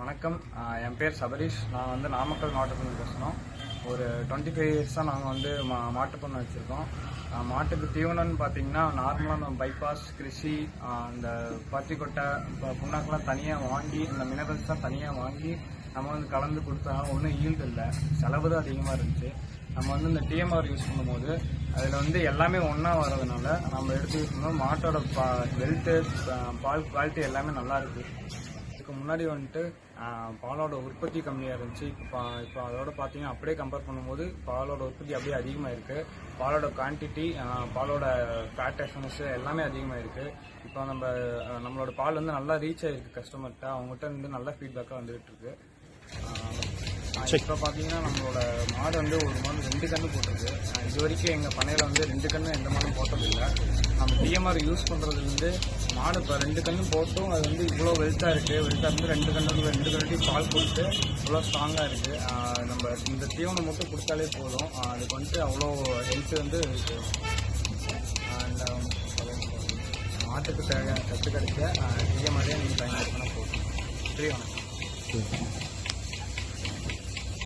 வணக்கம். என் பேர் சபரீஷ். நான் வந்து நாமக்கல் மாட்டுப்பண்ணை பேசுகிறோம் ஒரு டுவெண்ட்டி ஃபைவ் இயர்ஸாக நாங்கள் வந்து மா மாட்டுப்பண்ணை வச்சுருக்கோம். மாட்டுக்கு தீவனம்னு பார்த்தீங்கன்னா நார்மலாக நம்ம பைபாஸ் கிருஷி அந்த இந்த பத்திக்கொட்டை இப்போ புண்ணாக்கெலாம் தனியாக வாங்கி இந்த மினரல்ஸ்லாம் தனியாக வாங்கி நம்ம வந்து கலந்து கொடுத்தா ஒன்றும் ஈல்டு இல்லை. செலவு தான் அதிகமாக இருந்துச்சு. நம்ம வந்து இந்த டிஎம்ஆர் யூஸ் பண்ணும்போது அதில் வந்து எல்லாமே ஒன்றா வர்றதுனால நம்ம எடுத்து யூஸ் பண்ணும்போது மாட்டோட பா வெல்த்து பால் குவாலிட்டி எல்லாமே நல்லாயிருக்கு முன்னாடி வந்துட்டு பாலோட உற்பத்தி கம்மியாக இருந்துச்சு. இப்போ இப்போ அதோட பார்த்தீங்கன்னா அப்படியே கம்பேர் பண்ணும்போது பாலோட உற்பத்தி அப்படியே அதிகமாக இருக்குது பாலோட குவான்டிட்டி பாலோட ஃபேட் எசன்ஸ் எல்லாமே அதிகமாக இருக்குது இப்போ நம்ம நம்மளோட பால் வந்து நல்லா ரீச் ஆயிருக்கு கஸ்டமர்கிட்ட அவங்ககிட்ட இருந்து நல்ல ஃபீட்பேக்காக வந்துகிட்டு இருக்கு. இப்போ பார்த்தீங்கன்னா நம்மளோட மாடு வந்து ஒரு மாடு ரெண்டு கன்று போட்டிருக்கு. இது வரைக்கும் எங்கள் பண்ணையில் வந்து ரெண்டு கன்று எந்த மாடும் போட்டதில்லை. நம்ம டிஎம்ஆர் யூஸ் பண்ணுறது வந்து மாடு இப்போ ரெண்டு கண்ணும் போட்டும். அது வந்து இவ்வளோ வெல்த்தாக இருக்குது வெல்த்தாக இருந்து ரெண்டு கன்று ரெண்டு கண்ணுக்கு பால் கொடுத்து இவ்வளோ ஸ்ட்ராங்காக இருக்குது நம்ம இந்த தீவனம் மட்டும் கொடுத்தாலே போதும். அதுக்கு வந்துட்டு அவ்வளோ ஹெல்த் வந்து இருக்குது அண்ட் மாட்டுக்கு தேவையான சத்து கிடைக்க மாதிரியே நீங்கள் பயன்படுத்தினா போதும். சரி. வணக்கம்